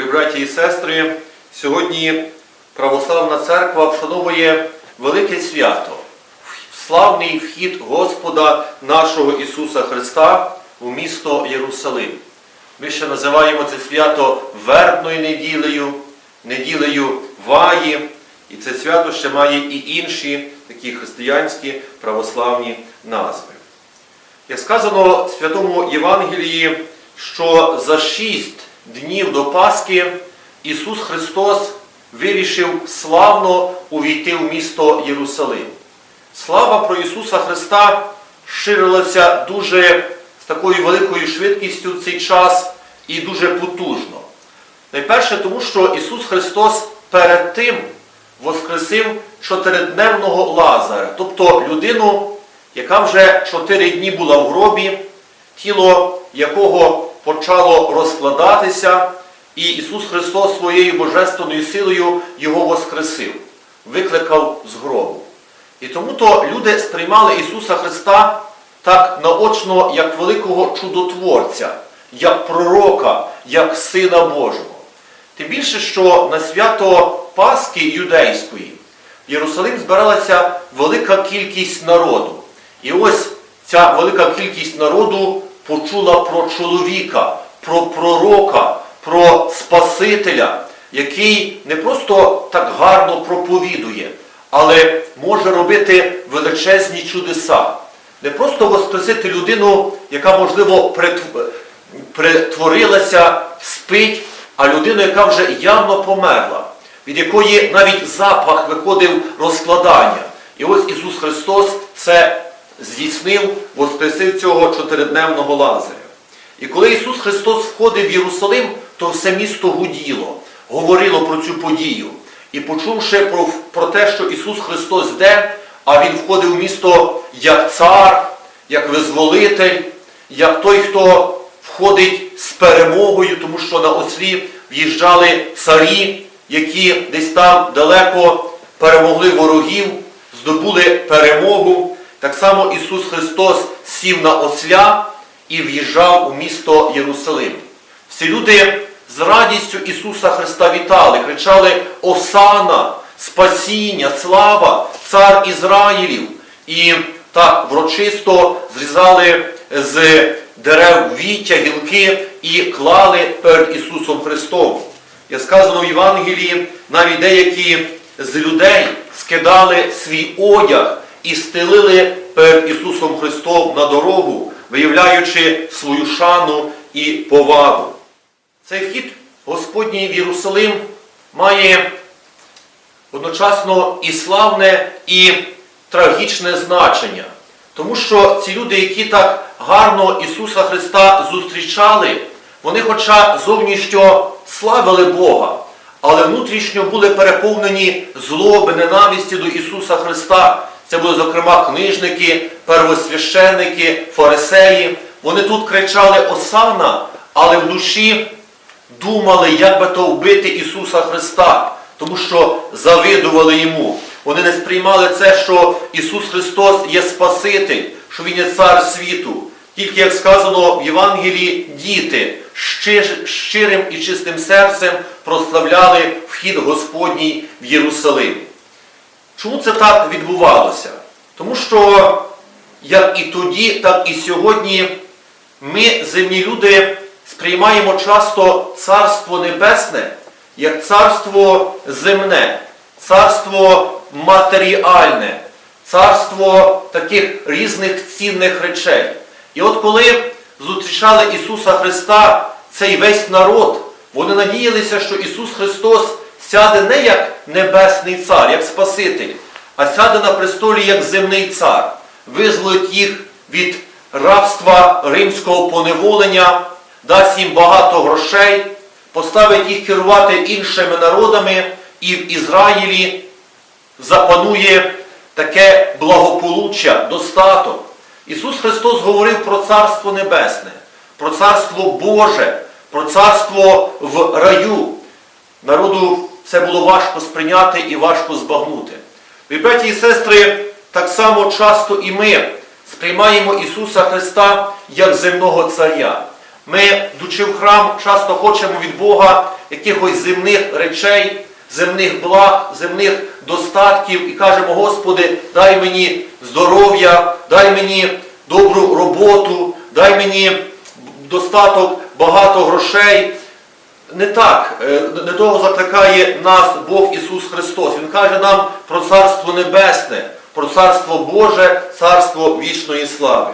Дорогі браті і сестри, сьогодні Православна Церква вшановує велике свято, славний вхід Господа нашого Ісуса Христа у місто Єрусалим. Ми ще називаємо це свято Вербною неділею, неділею Ваї, і це свято ще має і інші такі християнські православні назви. Як сказано в Святому Євангелії, що за шість днів до Пасхи Ісус Христос вирішив славно увійти в місто Єрусалим. Слава про Ісуса Христа ширилася дуже з такою великою швидкістю в цей час і дуже потужно. Найперше, тому що Ісус Христос перед тим воскресив чотиридневного Лазаря, тобто людину, яка вже чотири дні була в гробі, тіло якого почало розкладатися, і Ісус Христос своєю божественною силою його воскресив, викликав з гробу. І тому то люди сприймали Ісуса Христа так наочно, як великого чудотворця, як пророка, як Сина Божого. Тим більше, що на свято Пасхи юдейської в Єрусалим збиралася велика кількість народу. І ось ця велика кількість народу почула про чоловіка, про пророка, про Спасителя, який не просто так гарно проповідує, але може робити величезні чудеса. Не просто воскресити людину, яка, можливо, притворилася, спить, а людину, яка вже явно померла, від якої навіть запах виходив розкладання. І ось Ісус Христос це здійснив, воскресив цього чотиридневного Лазаря. І коли Ісус Христос входив в Єрусалим, то все місто гуділо, говорило про цю подію. І почувши про, про те, що Ісус Христос йде, а Він входив в місто як цар, як визволитель, як той, хто входить з перемогою, тому що на ослі в'їжджали царі, які десь там далеко перемогли ворогів, здобули перемогу. Так само Ісус Христос сів на осля і в'їжджав у місто Єрусалим. Всі люди з радістю Ісуса Христа вітали, кричали Осана, спасіння, слава, цар Ізраїлів. І так врочисто зрізали з дерев віття, гілки і клали перед Ісусом Христом. Як сказано в Євангелії, навіть деякі з людей скидали свій одяг і стелили перед Ісусом Христом на дорогу, виявляючи свою шану і повагу. Цей вхід Господній в Єрусалим має одночасно і славне, і трагічне значення. Тому що ці люди, які так гарно Ісуса Христа зустрічали, вони, хоча зовнішньо славили Бога, але внутрішньо були переповнені злоби, ненависті до Ісуса Христа. Це були, зокрема, книжники, первосвященники, фарисеї. Вони тут кричали Осана, але в душі думали, як би то вбити Ісуса Христа, тому що завидували Йому. Вони не сприймали це, що Ісус Христос є Спаситель, що Він є цар світу. Тільки, як сказано в Євангелії, діти щирим і чистим серцем прославляли вхід Господній в Єрусалим. Чому це так відбувалося? Тому що, як і тоді, так і сьогодні ми, земні люди, сприймаємо часто Царство Небесне як царство земне, царство матеріальне, царство таких різних цінних речей. І от коли зустрічали Ісуса Христа, цей весь народ, вони надіялися, що Ісус Христос сяде не як небесний цар, як Спаситель, а сяде на престолі як земний цар, визволить їх від рабства римського поневолення, дасть їм багато грошей, поставить їх керувати іншими народами, і в Ізраїлі запанує таке благополуччя, достаток. Ісус Христос говорив про Царство Небесне, про Царство Боже, про царство в раю. Народу це було важко сприйняти і важко збагнути. Браті і сестри, так само часто і ми сприймаємо Ісуса Христа як земного царя. Ми, йдучи в храм, часто хочемо від Бога якихось земних речей, земних благ, земних достатків і кажемо, Господи, дай мені здоров'я, дай мені добру роботу, дай мені достаток багато грошей. Не так, е, не того закликає нас Бог Ісус Христос. Він каже нам про Царство Небесне, про Царство Боже, Царство вічної слави.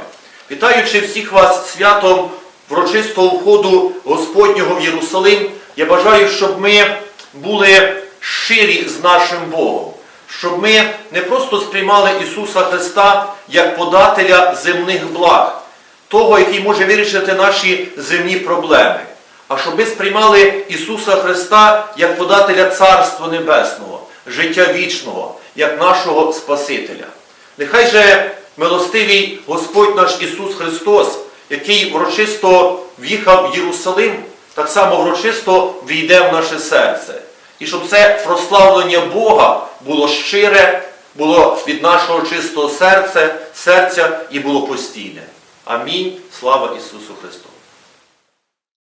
Вітаючи всіх вас святом врочистого входу Господнього в Єрусалим, я бажаю, щоб ми були щирі з нашим Богом, щоб ми не просто сприймали Ісуса Христа як подателя земних благ, того, який може вирішити наші земні проблеми, а щоб ми сприймали Ісуса Христа як подателя Царства Небесного, життя вічного, як нашого Спасителя. Нехай же милостивий Господь наш Ісус Христос, який врочисто в'їхав в Єрусалим, так само врочисто війде в наше серце. І щоб це прославлення Бога було щире, було від нашого чистого серця, серця і було постійне. Амінь. Слава Ісусу Христу!